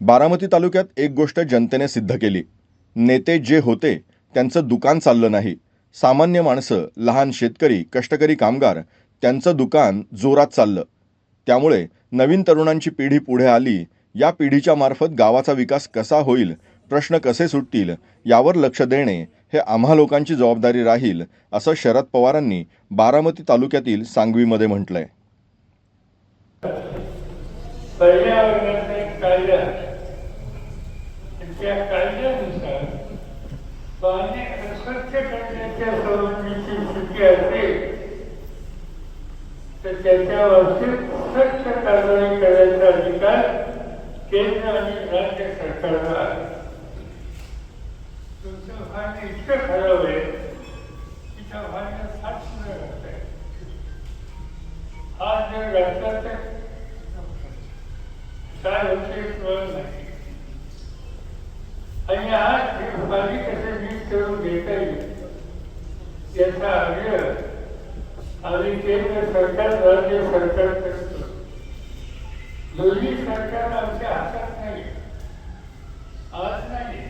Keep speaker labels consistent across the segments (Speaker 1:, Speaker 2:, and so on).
Speaker 1: बारामती तालुक्यात एक गोष्ट जनतेने सिद्ध केली. नेते जे होते त्यांचं दुकान चाललं नाही. सामान्य माणसं लहान शेतकरी कष्टकरी कामगार त्यांचं दुकान जोरात चाललं. त्यामुळे नवीन तरुणांची पिढी पुढे आली. या पिढीच्या मार्फत गावाचा विकास कसा होईल प्रश्न कसे सुटतील यावर लक्ष देणे हे आम्हा लोकांची जबाबदारी राहील असं शरद पवारांनी बारामती तालुक्यातील सांगवीमध्ये म्हटलंय
Speaker 2: पर्यावरणाचा एक कायदा आहे. आणि त्या कायद्यानुसार पाणी अस्वच्छ करण्याच्या संबंधीची स्थिती असेल तर त्याच्या स्वच्छ कारवाई करण्याचा अधिकार केंद्र आणि राज्य सरकारला आहे. तुमचं भांडण इतकं खराब आहे की त्या भांडणात हात सुद्धा घालता येत जर घातला तर काय होते कळत नाही. आणि आज हे माझी कसं नीट करून घेता येईल? याचा आग्रह आम्ही केंद्र सरकार राज्य सरकार करतो. दोन्ही सरकार आमच्या हातात नाही. आज नाही.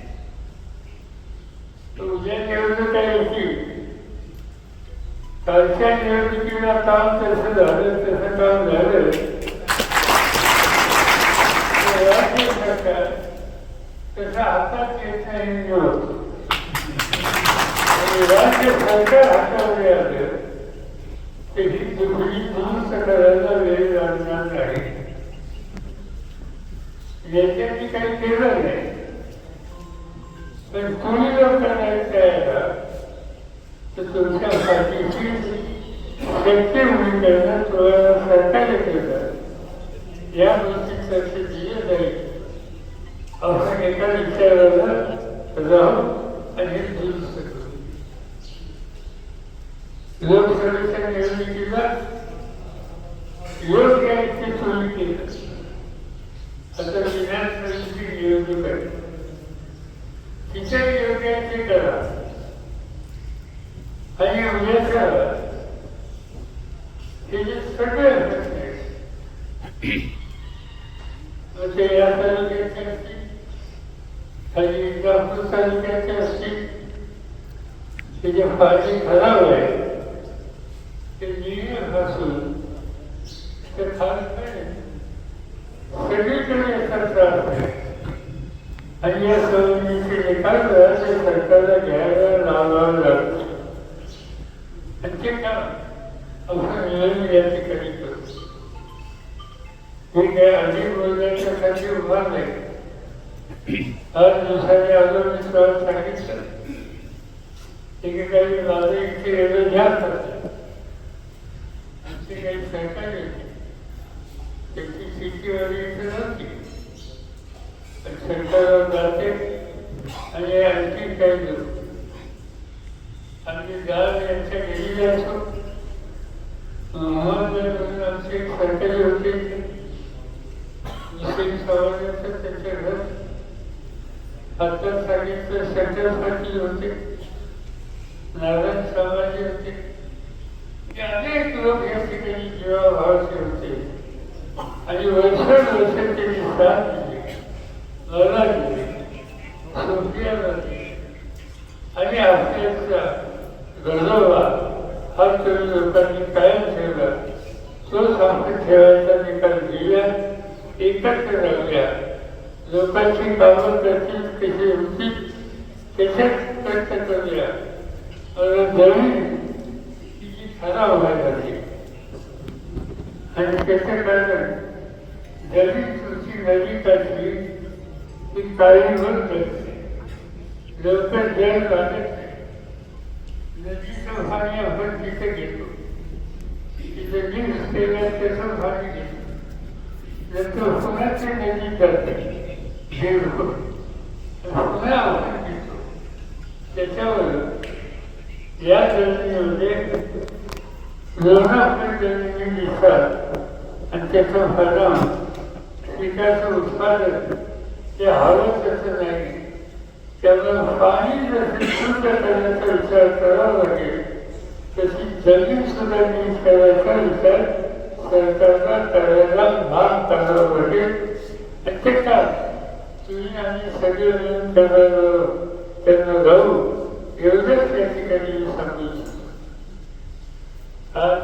Speaker 2: तर उद्या निवडणुका येतील. कालच्या निवडणुकीला काम तसं झालं तसं काम झालं राज्य सरकार त्याच्या हातात येत वेळ लागणार नाही काही केलं नाही पण कोणी जर करायचं तर तुमच्यासाठी पाठीशी म्हणून भूमिकेनं तुम्हाला सरकारने केलं. या गोष्टीसाठी लक्ष दिलं जाईल आपण एका विचाराला राहू आणि हे दुरुस्त करू लोकसभेच्या निवडणुकीला योग्य आहे ते तुम्ही केलं. आता विधानसभेची निवडणूक आहे तिच्या योग्य आहे ते करा. आणि उद्याच्या हे जे सगळे प्रश्न आहेत म्हणजे या तालुक्याचे असतील काही नागपूर तालुक्याचे असतील ते जे पाणी खराब आहे ते नियम असून ते खालकडे सगळीकडे याचा त्रास आहे. आणि या संबंधीचे निकाल राज्य सरकारला घ्यायला लावावं लागतं. आणि ते काम आपण मिळून या ठिकाणी करतो ठीक काय अधिक बोलण्याच्या साठी उभा नाही आज दिवसाने आलो मी तुम्हाला सांगितलं एकेकाळी माझं इथे एवढं जास्त असतं आमची काही सरकार येते त्याची शेतीवाडी इथे नव्हती पण सरकारवर जाते आणि आणखी काही लोक आमची गाव यांच्या घरी असो म्हणून आमचे सरकारी होते मुस्लिम समाजाचं त्यांच्या घर आता सांगितलं शंकरसाठी होते. नारायण समाजी होते. अनेक लोक या ठिकाणी जीवाभावाचे होते. आणि वर्षानुवर्ष त्यांनी साथ दिली. लढा दिली. सोफियाला दिली. आणि आपल्याचा गरजोबा हा तुम्ही लोकांनी कायम ठेवला. तो आपण ठेवायचा निकाल दिला. एकत्र राहूया. लोकांची कामं करतील कशी होतील त्याच्यात प्रयत्न करूया आणि जमीन तिची खराब व्हायला लागली आणि त्याचं कारण जमीन तुमची नदी काढली ती काळी होत करते. लवकर जल लागत नदीचं पाणी आपण तिथे घेतो. तिथे मिक्स असलेल्या त्याचं पाणी घेतो. नंतर पुन्हा ते नदी करते त्याच्यावर या जमिनीमध्ये लोणापण जमिनी दिसतात. आणि त्याचा परिणाम पिकाचं उत्पादन ते हवं तसं नाही त्यामुळे पाणी शुद्ध करण्याचा विचार करावा लागेल तशी जमीन सुद्धा नीट करायचा विचार सरकारला करायला भाग करावा लागेल. आणि ते काय तुम्ही आम्ही सगळे त्यांना जाऊ एवढंच त्या ठिकाणी सांगू आज